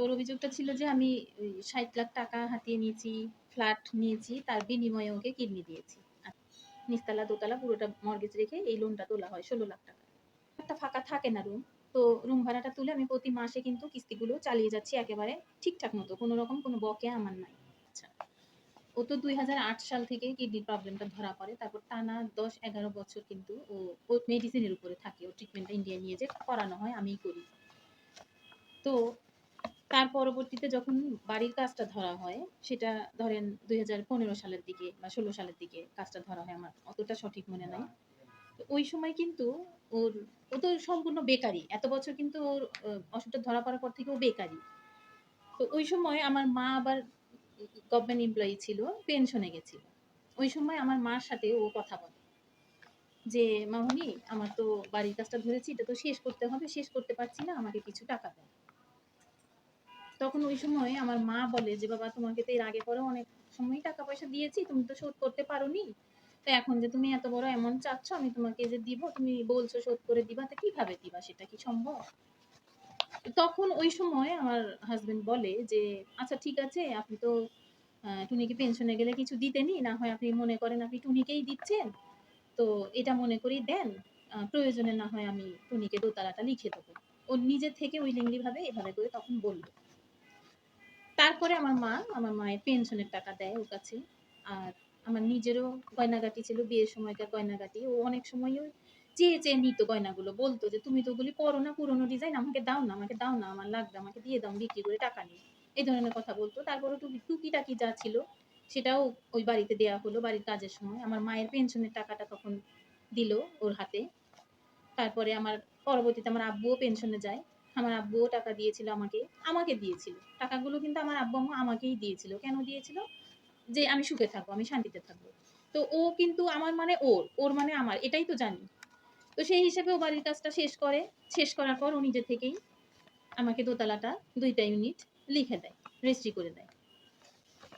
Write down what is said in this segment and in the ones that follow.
তোর অভিযোগটা ছিল যে আমি ষাট লাখ টাকা হাতিয়ে নিয়েছি, ফ্ল্যাট নিয়েছি, তার বিনিময়ে ওকে কিডনি দিয়েছি। নিচতলা, দোতলা পুরোটা মর্গেজ রেখে এই লোনটা তোলা হয় ষোলো লাখ টাকা। একটা ফাঁকা থাকে না রুম তো রুম ভাড়াটা তুলে আমি প্রতি মাসে কিন্তু কিস্তিগুলো চালিয়ে যাচ্ছি একেবারে ঠিকঠাক মতো, কোনো রকম কোনো বকে আমার নাই। আচ্ছা ও তো দুই হাজার আট সাল থেকে কিডনির প্রবলেমটা ধরা পড়ে, তারপর টানা দশ এগারো বছর কিন্তু ও ও মেডিসিনের উপরে থাকে, ও ট্রিটমেন্টটা ইন্ডিয়া নিয়ে যে করানো হয় আমিই করি। তো তার পরবর্তীতে যখন বাড়ির কাজটা ধরা হয়, সেটা ধরেন দুই হাজার পনেরো সালের দিকে বা ষোলো সালের দিকে কাজটা ধরা হয়, আমার অতটা সঠিক মনে নাই। ওই সময় কিন্তু ওর, ও তো সম্পূর্ণ বেকারি এত বছর কিন্তু ওর অসুখটা ধরা পড়ার পর থেকে ও বেকারি তো ওই সময় আমার মা আবার গভর্নমেন্ট এমপ্লয়ি ছিল পেনশনে গেছিল। ওই সময় আমার মার সাথে ও কথা বলে যে, মামনি, আমার তো বাড়ির কাজটা ধরেছি, এটা তো শেষ করতে হবে, শেষ করতে পারছি না, আমাকে কিছু টাকা দেয় তখন ওই সময় আমার মা বলে যে, বাবা, তোমাকে তো এর আগে পরেও অনেক সময় টাকা পয়সা দিয়েছি, তুমি তো শোধ করতে পারোনি। তো এখন যে তুমি এত বড় এমন চাচ্ছ, আমি তোমাকে যে দিব, তুমি বলছো শোধ করে দিবা, তো কীভাবে দিবা? সেটা কি সম্ভব? তখন ওই সময় আমার হাজবেন্ড বলে যে আচ্ছা ঠিক আছে, আপনি তো টুনিকে পেনশনে গেলে কিছু দিতেনি না হয় আপনি মনে করেন আপনি টুনিকেই দিচ্ছেন। তো এটা মনে করেই দেন প্রয়োজনে না হয় আমি টুনিকে দোতলাটা লিখে দেবো। ও নিজে থেকে উইলিংলি ভাবে এভাবে করে তখন বলল। তারপরে আমার মা, আমার মায়ের পেনশনের টাকা দেয় ওর কাছে। আর আমার নিজেরও গয়নাগাটি ছিল, বিয়ের সময়কার গয়নাগাটি। ও অনেক সময় চেয়ে চেয়ে নিত গয়নাগুলো, বলতো যে, তুমি তো ওগুলি পরো না, পুরোনো ডিজাইন আমাকে দাও না, আমাকে দাও না, আমার লাগবে, আমাকে দিয়ে দাও বিক্রি করে টাকা নিই। এই ধরনের কথা বলতো। তারপরে টুকি, টুকিটাকি যা ছিল, সেটাও ওই বাড়িতে দেওয়া হলো বাড়ির কাজের সময়। আমার মায়ের পেনশনের টাকাটা তখন দিল ওর হাতে। তারপরে আমার পরবর্তীতে আমার আব্বুও পেনশনে যায়। আমার আব্বুও টাকা দিয়েছিল আমাকে আমাকে দিয়েছিল। টাকাগুলো কিন্তু আমার আব্বু আম্মু আমাকেই দিয়েছিল। কেন দিয়েছিল? যে আমি সুখে থাকব, আমি শান্তিতে থাকব। তো ও কিন্তু আমার মানে ওর ওর মানে আমার, এটাই তো জানি। তো সেই হিসেবে ও বাড়ির কাজটা শেষ করে। শেষ করার পর ও নিজে থেকেই আমাকে দোতলাটা দুইটা ইউনিট লিখে দেয়, রেজিস্ট্রি করে দেয়।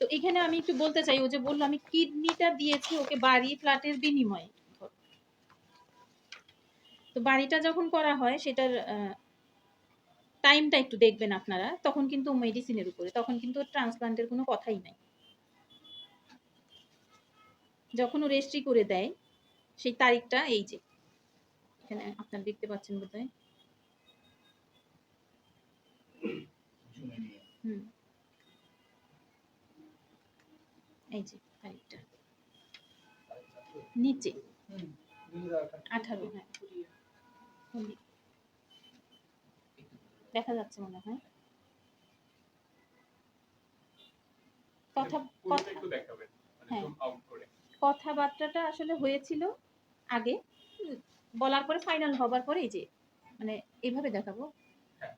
তো এখানে আমি একটু বলতে চাই, ও যে বলল, আমি কিডনিটা দিয়েছি ওকে বাড়ি ফ্ল্যাটের বিনিময়ে। তো বাড়িটা যখন করা হয়, সেটার টাইমটা একটু দেখবেন আপনারা, তখন কিন্তু মেডিসিনের উপরে, তখন কিন্তু ট্রান্সপ্লান্টের কোনো কথাই নাই। যখন ও রেজিস্ট্রি করে দেয়, সেই তারিখটা এই যে, এখানে আপনারা দেখতে পাচ্ছেন বোধহয়। হুম। এই যে তারিখটা। নিচে। আঠারো হ্যাঁ। দেখা যাচ্ছে মনে হয়। কথা পুরোটা কথা মানে হ্যাঁ। কথাবার্তাটা আসলে হয়েছিল আগে বলার পরে ফাইনাল হবার পরে এই যে মানে এইভাবে দেখাবো। হ্যাঁ।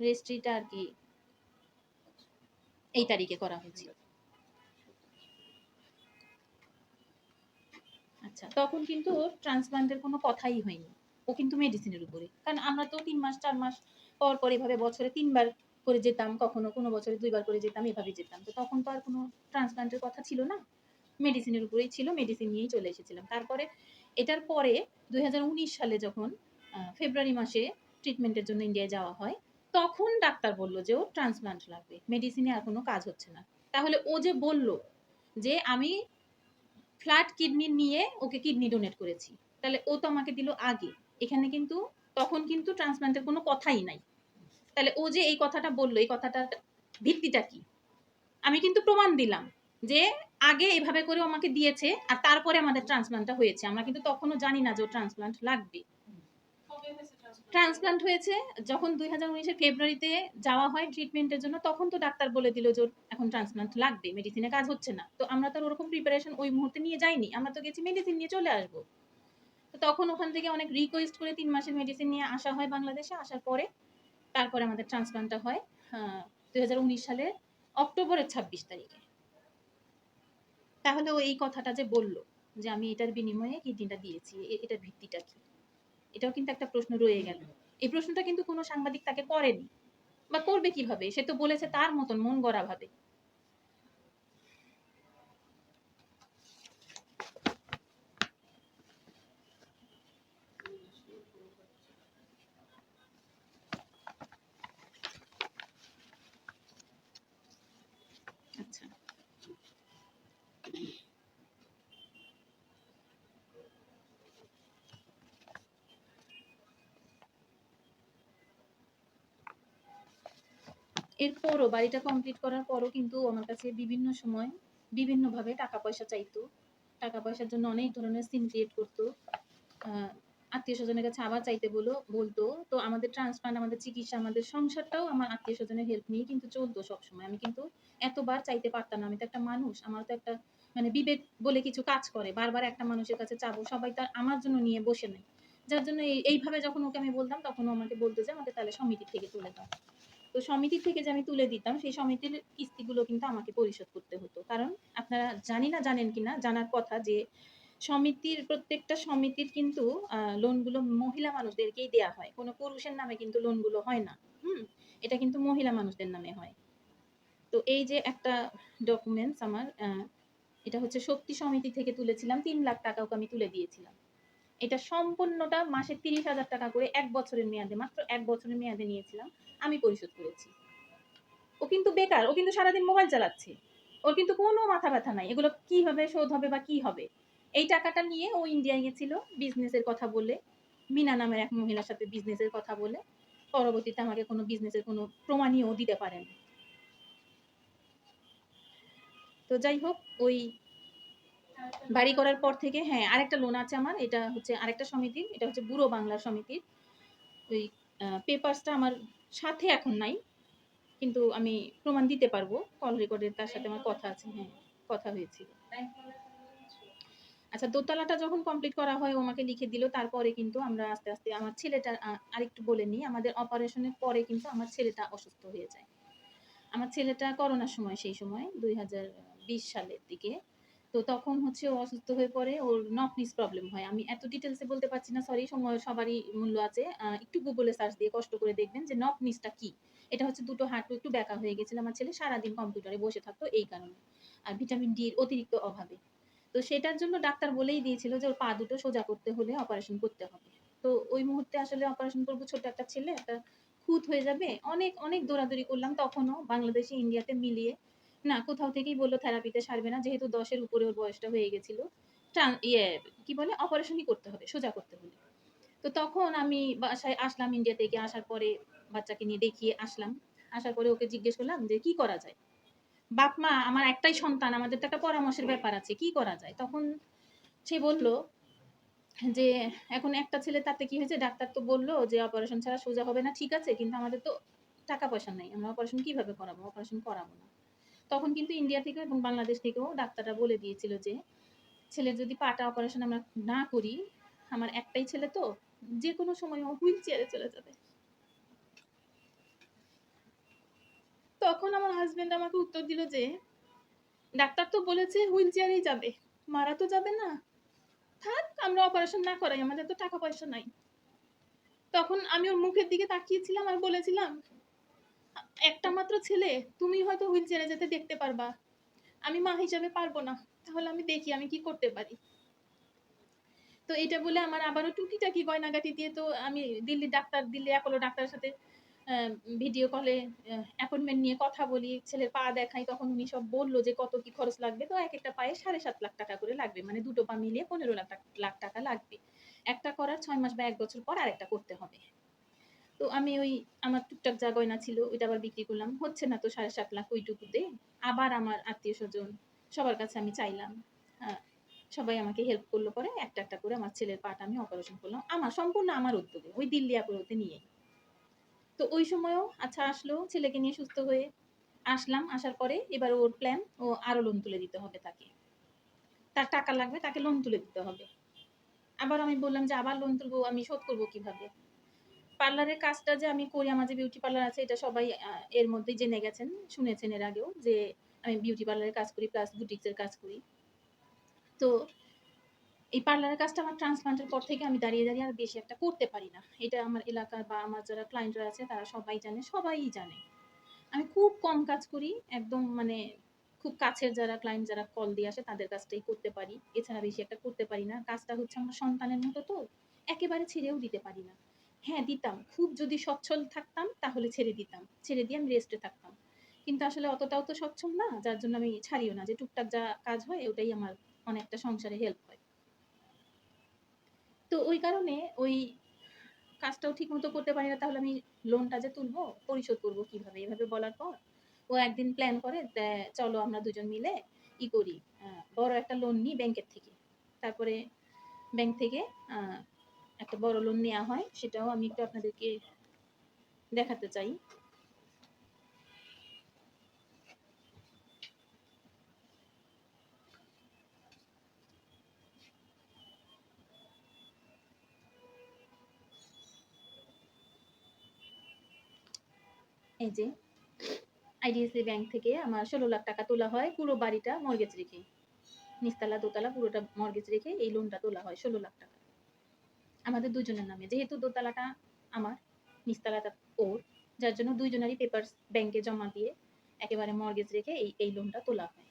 রেজিস্ট্রিটা আর কি এই তারিখে করা হয়েছিল আচ্ছা তখন কিন্তু ট্রান্সপ্লান্টের কোনো কথাই হয়নি। ও কিন্তু মেডিসিনের উপরে। কারণ আমরা তো তিন মাস চার মাস পর পর এভাবে বছরে তিনবার করে যেতাম, কখনো কোনো বছরে দুইবার করে যেতাম, এভাবে যেতাম। তো তখন তো আর কোনো ট্রান্সপ্লান্টের কথা ছিল না। মেডিসিনের উপরেই ছিল, মেডিসিন নিয়েই চলে এসেছিলাম। তারপরে এটার পরে দু হাজার উনিশ সালে যখন ফেব্রুয়ারি মাসে ট্রিটমেন্টের জন্য ইন্ডিয়ায় যাওয়া হয়, তখন ডাক্তার বলল যে ও ট্রান্সপ্লান্ট লাগবে। মেডিসিনে আর কোনো কাজ হচ্ছে না। তাহলে ও যে বলল যে, আমি ফ্ল্যাট কিডনি নিয়ে ওকে কিডনি ডোনেট করেছি। তাহলে ও তো আমাকে দিল আগে। এখানে কিন্তু তখন কিন্তু ট্রান্সপ্লান্টের কোনো কথাই নাই। তাহলে ও যে এই কথাটা বলল, এই কথাটার ভিত্তিটা কি? আমি কিন্তু প্রমাণ দিলাম যে আগে এভাবে করে আমাকে দিয়েছে আর তারপরে আমাদের ট্রান্সপ্লান্টটা হয়েছে। আমরা কিন্তু তখনও জানি না যে ও ট্রান্সপ্লান্ট লাগবে। ট্রান্সপ্লান্ট হয়েছে যখন দুই হাজার উনিশের ফেব্রুয়ারিতে যাওয়া হয় ট্রিটমেন্টের জন্য, তখন তো ডাক্তার বলে দিল যে এখন ট্রান্সপ্লান্ট লাগবে মেডিসিনে কাজ হচ্ছে না। তো আমরা তো ওরকম প্রিপারেশন ওই মুহূর্তে নিয়ে যাইনি। আমরা তো গেছি মেডিসিন নিয়ে চলে আসব। তো তখন ওখান থেকে অনেক রিকোয়েস্ট করে তিন মাসের মেডিসিন নিয়ে আসা হয় বাংলাদেশে। আসার পরে তারপরে আমাদের ট্রান্সপ্লান্টটা হয় দুই হাজার উনিশ সালের অক্টোবরের ছাব্বিশ তারিখে। তাহলে ও এই কথাটা যে বলল যে আমি এটার বিনিময়ে কিডনিটা দিয়েছি এটার ভিত্তিটা কি? এটাও কিন্তু একটা প্রশ্ন রয়ে গেল। এই প্রশ্নটা কিন্তু কোনো সাংবাদিক তাকে করেনি। বা করবে কীভাবে? সে তো বলেছে তার মতন, মন গড়া ভাবে এরপরও বাড়িটা কমপ্লিট করার পরও কিন্তু আমার কাছে বিভিন্ন সময় বিভিন্নভাবে টাকা পয়সা চাইতো। টাকা পয়সার জন্য অনেক ধরনের সিন ক্রিয়েট করতো। আত্মীয় স্বজনের কাছে আবার চাইতে বলো, বলতো। তো আমাদের ট্রান্সপ্লান্ট আমাদের চিকিৎসা, আমাদের সংসারটাও আমার আত্মীয় স্বজনের হেল্প নিয়ে কিন্তু চলতো সবসময়। আমি কিন্তু এতবার চাইতে পারতাম না। আমি তো একটা মানুষ, আমার তো একটা মানে বিবেক বলে কিছু কাজ করে। বারবার একটা মানুষের কাছে চাবো, সবাই তার আমার জন্য নিয়ে বসে নেই যার জন্য এই- এইভাবে যখন ওকে আমি বলতাম, তখন ও আমাকে বলতো যে আমাকে তাহলে সমিতি থেকে তুলে দাও। তো সমিতি থেকে যে আমি তুলে দিতাম, সেই সমিতির কিস্তিগুলো কিন্তু আমাকে পরিশোধ করতে হতো। কারণ আপনারা জানি না, জানেন কিনা, জানার কথা যে সমিতির, প্রত্যেকটা সমিতির কিন্তু লোনগুলো মহিলা মানুষদেরকেই দেয়া হয়। কোনো পুরুষের নামে কিন্তু লোনগুলো হয় না। হুম? এটা কিন্তু মহিলা মানুষদের নামে হয়। তো এই যে একটা ডকুমেন্টস আমার এটা হচ্ছে শক্তি সমিতি থেকে তুলেছিলাম। তিন লাখ টাকা ওকে আমি তুলে দিয়েছিলাম। এটা সম্পূর্ণটা মাসে তিরিশ হাজার টাকা করে এক বছরের মেয়াদে, মাত্র এক বছরের মেয়াদে নিয়েছিলাম। আমি পরিশোধ করেছি। ও কিন্তু বেকার, ও কিন্তু সারাদিন মোবাইল চালাচ্ছে। ওর কিন্তু কোনো মাথা ব্যথা নাই। এগুলো কীভাবে শোধ হবে বা কি হবে? এই টাকাটা নিয়ে ও ইন্ডিয়ায় গেছিল বিজনেসের কথা বলে, মিনা নামের এক মহিলার সাথে বিজনেসের কথা বলে। পরবর্তীতে আমাকে কোনো বিজনেসের কোনো প্রমাণই ও দিতে পারেন। তো যাই হোক, ওই বাড়ি করার পর থেকে হ্যাঁ আরেকটা লোন আছে আমার, এটা হচ্ছে আরেকটা সমিতি এটা হচ্ছে বুড়ো বাংলা সমিতির। ওই পেপারসটা আমার সাথে এখন নাই, কিন্তু আমি প্রমাণ দিতে পারব কল রেকর্ডের তার সাথে আমার কথা আছে হ্যাঁ কথা হয়েছিল। আচ্ছা দোতলাটা যখন কমপ্লিট করা হয়, ও আমাকে লিখে দিল, তারপরে কিন্তু আমরা আস্তে আস্তে, আমার ছেলেটা আরেকটু বলে নিই, আমাদের অপারেশনের পরে কিন্তু আমার ছেলেটা অসুস্থ হয়ে যায়। আমার ছেলেটা করোনার সময়, সেই সময়, দুই হাজার বিশ সালের দিকে তো তখন হচ্ছে অসুস্থ হয়ে পড়ে, ওর নকনিস প্রবলেম হয়। আমি এত ডিটেলসে বলতে পারছি না সরি সময়, সবারই মূল্য আছে। একটু গুগলে সার্চ দিয়ে কষ্ট করে দেখবেন যে নকনিসটা কি। এটা হচ্ছে দুটো হাঁটু একটু ব্যাকা হয়ে গেছিল আমার ছেলে, সারাদিন কম্পিউটারে বসে থাকতো এই কারণে। আর ভিটামিন ডি এর অতিরিক্ত অভাবে। তো সেটার জন্য ডাক্তার বলেই দিয়েছিল যে ওর পা দুটো সোজা করতে হলে অপারেশন করতে হবে। তো ওই মুহূর্তে আসলে অপারেশন করব ছোট একটা ছেলে, একটা খুঁত হয়ে যাবে। অনেক অনেক দৌড়াদৌড়ি করলাম তখনও বাংলাদেশে ইন্ডিয়াতে মিলিয়ে। না, কোথাও থেকেই বলল থেরাপিতে সারবে না, যেহেতু দশের উপরে ওর বয়সটা হয়ে গেছিল। ইয়ে কি বলে? অপারেশনই করতে হবে, সোজা করতে হলে তো তখন আমি বাসায় আসলাম ইন্ডিয়া থেকে, আসার পরে বাচ্চাকে নিয়ে দেখিয়ে আসলাম। আসার পরে ওকে জিজ্ঞেস করলাম যে, কি করা যায়? বাপ মা, আমার একটাই সন্তান, আমাদের তো একটা পরামর্শের ব্যাপার আছে, কি করা যায়? তখন সে বলল যে, এখন একটা ছেলে, তাতে কি হয়েছে? ডাক্তার তো বলল যে অপারেশন ছাড়া সোজা হবে না, ঠিক আছে, কিন্তু আমাদের তো টাকা পয়সা নেই, আমরা অপারেশন কীভাবে করাবো? অপারেশন করাবো না। তখন কিন্তু ইন্ডিয়া থেকে এবং বাংলাদেশ থেকেও ডাক্তাররা বলে দিয়েছিল যে, ছেলের যদি পাটা অপারেশন আমরা না করি, আমার একটাই ছেলে তো যে কোনো সময় ও হুইল চেয়ারে চলে যাবে। তখন আমার হাজবেন্ড আমাকে উত্তর দিল যে, ডাক্তার তো বলেছে হুইল চেয়ারেই যাবে, মারা তো যাবে না। থাক, আমরা অপারেশন না করাই, আমাদের তো টাকা পয়সা নাই। তখন আমি ওর মুখের দিকে তাকিয়েছিলাম আর বলেছিলাম একটা মাত্র ছেলে, তুমি হয়তো হুইল চেয়ারে যেতে দেখতে পারবা। আমি মা হিসাবে পারব না, তাহলে আমি দেখি আমি কি করতে পারি। তো এটা বলে আমার আবারও টুকিটাকি গয়নাগাটি দিয়ে তো আমি দিল্লি ডাক্তার, দিল্লি অ্যাপোলো ডাক্তারের সাথে ভিডিও কলে অ্যাপয়েন্টমেন্ট নিয়ে কথা বলি, ছেলের পা দেখাই, তখন উনি সব বলল যে কত কি খরচ লাগবে, তো এক একটা পায়ে সাড়ে সাত লাখ টাকা করে লাগবে মানে দুটো পা মিলিয়ে পনেরো লাখ লাখ টাকা লাগবে। একটা করার ছয় মাস বা এক বছর পর আরেকটা করতে হবে। তো আমি ওই আমার টুকটাক যা গয়না ছিল ওইটা আবার বিক্রি করলাম। হচ্ছে না তো সাড়ে সাত লাখ ওইটুকুতে। আবার আমার আত্মীয় স্বজন সবার কাছে আমি চাইলাম। হ্যাঁ, সবাই আমাকে হেল্প করল পরে একটা একটা করে আমার ছেলের পাটা আমি অপারেশন করলাম। আমার সম্পূর্ণ আমার উদ্যোগে ওই দিল্লি অ্যাপোলোতে নিয়ে তো ওই সময়ও আচ্ছা আসলো ছেলেকে নিয়ে সুস্থ হয়ে আসলাম। আসার পরে এবার ওর প্ল্যান ও আরও লোন তুলে দিতে হবে তাকে। তার টাকা লাগবে তাকে লোন তুলে দিতে হবে। আবার আমি বললাম যে আবার লোন তুলবো আমি শোধ করব কীভাবে? পার্লারের কাজটা যে আমি করি, আমার যে বিউটি পার্লার আছে, এটা সবাই এর মধ্যে জেনে গেছেন, শুনেছেন এর আগেও যে আমি বিউটি পার্লারের কাজ করি প্লাস বুটিক্সের কাজ করি। তো এই পার্লারের কাজটা আমার ট্রান্সপ্লান্টের পর থেকে আমি দাঁড়িয়ে দাঁড়িয়ে আর বেশি একটা করতে পারি না। এটা আমার এলাকার বা আমার যারা ক্লায়েন্টরা আছে, তারা সবাই জানে সবাই জানে। আমি খুব কম কাজ করি, একদম মানে খুব কাছের যারা ক্লায়েন্ট যারা কল দিয়ে আসে, তাদের কাজটাই করতে পারি। এছাড়া বেশি একটা করতে পারি না। কাজটা হচ্ছে আমার সন্তানের মতো তো, একেবারে ছেড়েও দিতে পারি না। হ্যাঁ দিতাম। খুব যদি সচ্ছল থাকতাম, তাহলে ছেড়ে দিতাম। ছেড়ে দিয়ে আমি রেস্টে থাকতাম। কিন্তু আসলে অতটাও তো সচ্ছল না, যার জন্য আমি ছাড়িও না। যে টুকটাক যা কাজ হয়, ওটাই আমার অনেকটা সংসারে হেল্প হয়। তো ওই কারণে ওই কাজটাও ঠিক মতো করতে পারি না, তাহলে আমি লোনটা যে তুলবো, পরিশোধ করব কীভাবে? এভাবে বলার পর ও একদিন প্ল্যান করে "দে- চলো আমরা দুজন মিলে ই করি বড় একটা লোন নিই ব্যাংকের থেকে। তারপরে ব্যাংক থেকে একটা বড় লোন নেওয়া হয়, সেটাও আমি একটু আপনাদেরকে দেখাতে চাই। এই যে আইডিএফসি ব্যাংক থেকে আমার ষোলো লাখ টাকা তোলা হয়, পুরো বাড়িটা মর্গেজ রেখে। নিচতলা দোতলা পুরোটা মর্গেজ রেখে এই লোনটা তোলা হয়, ষোলো লাখ টাকা। আমাদের দুজনের নামে। যেহেতু দোতলাটা আমার, নিচতলাটা ওর, যার জন্য দুইজনেরই পেপার ব্যাংকে জমা দিয়ে একেবারে মর্গেজ রেখে এই এই লোনটা তোলা হয়।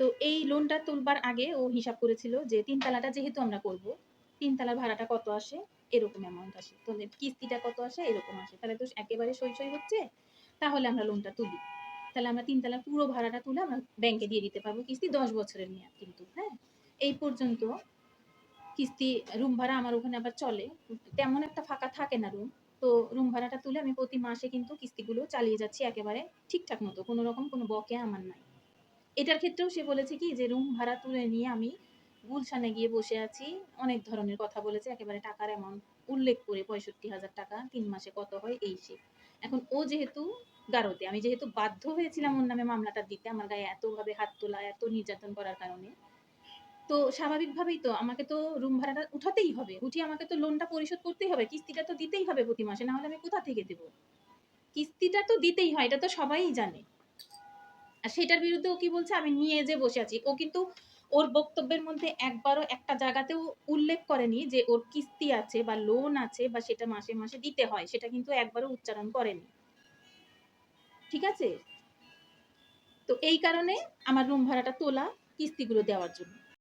তো এই লোনটা তুলবার আগে ও হিসাব করেছিল যে তিন তালাটা যেহেতু আমরা করব তিন তালার ভাড়াটা কত আসে? এরকম অ্যামাউন্ট আসে। তো কিস্তিটা কত আসে? এরকম আসে। তাহলে তো একেবারে সই সই হচ্ছে। তাহলে আমরা লোনটা তুলি। তাহলে আমরা তিন তালার পুরো ভাড়াটা তুলে আমরা ব্যাংকে দিয়ে দিতে পারব কিস্তি দশ বছরের মেয়াদ কিন্তু হ্যাঁ? এই পর্যন্ত কিস্তি রুম ভাড়া আমার ওখানে আবার চলে। তেমন একটা ফাঁকা থাকে না রুম তো রুম ভাড়াটা তুলে আমি প্রতি মাসে কিন্তু কিস্তিগুলো চালিয়ে যাচ্ছি একেবারে ঠিকঠাক মতো। কোনো রকম কোনো বকেয়া আমার নাই। এটার ক্ষেত্রেও সে বলেছে কি যে রুম ভাড়া তুলে নিয়ে আমি গুলশানে গিয়ে বসে আছি। অনেক ধরনের কথা বলেছে। একেবারে টাকার অ্যামাউন্ট উল্লেখ করে পঁয়ষট্টি হাজার টাকা। তিন মাসে কত হয়? এই সে। এখন ও যেহেতু গারোতে, আমি যেহেতু বাধ্য হয়েছিলাম ওর নামে মামলাটা দিতে, আমার গায়ে এতভাবে হাত তোলা, এত নির্যাতন করার কারণে, তো স্বাভাবিকভাবেই তো আমাকে তো রুম ভাড়াটা উঠাতেই হবে। উঠিয়ে আমাকে তো লোনটা পরিশোধ করতেই হবে, কিস্তিটা তো দিতেই হবে প্রতি মাসে না হলে আমি কোথা থেকে দেবো? কিস্তিটা তো দিতেই হয়, এটা তো সবাই জানে। আর সেটার বিরুদ্ধে ও কি বলছে, আমি নিয়ে যে বসে আছি, ও কিন্তু ওর বক্তব্যের মধ্যে একবারও একটা জায়গাতেও উল্লেখ করেনি যে ওর কিস্তি আছে বা লোন আছে বা সেটা মাসে মাসে দিতে হয়, সেটা কিন্তু একবারও উচ্চারণ করেনি। ঠিক আছে? তো এই কারণে আমার রুম ভাড়াটা তোলা কিস্তিগুলো দেওয়ার জন্য।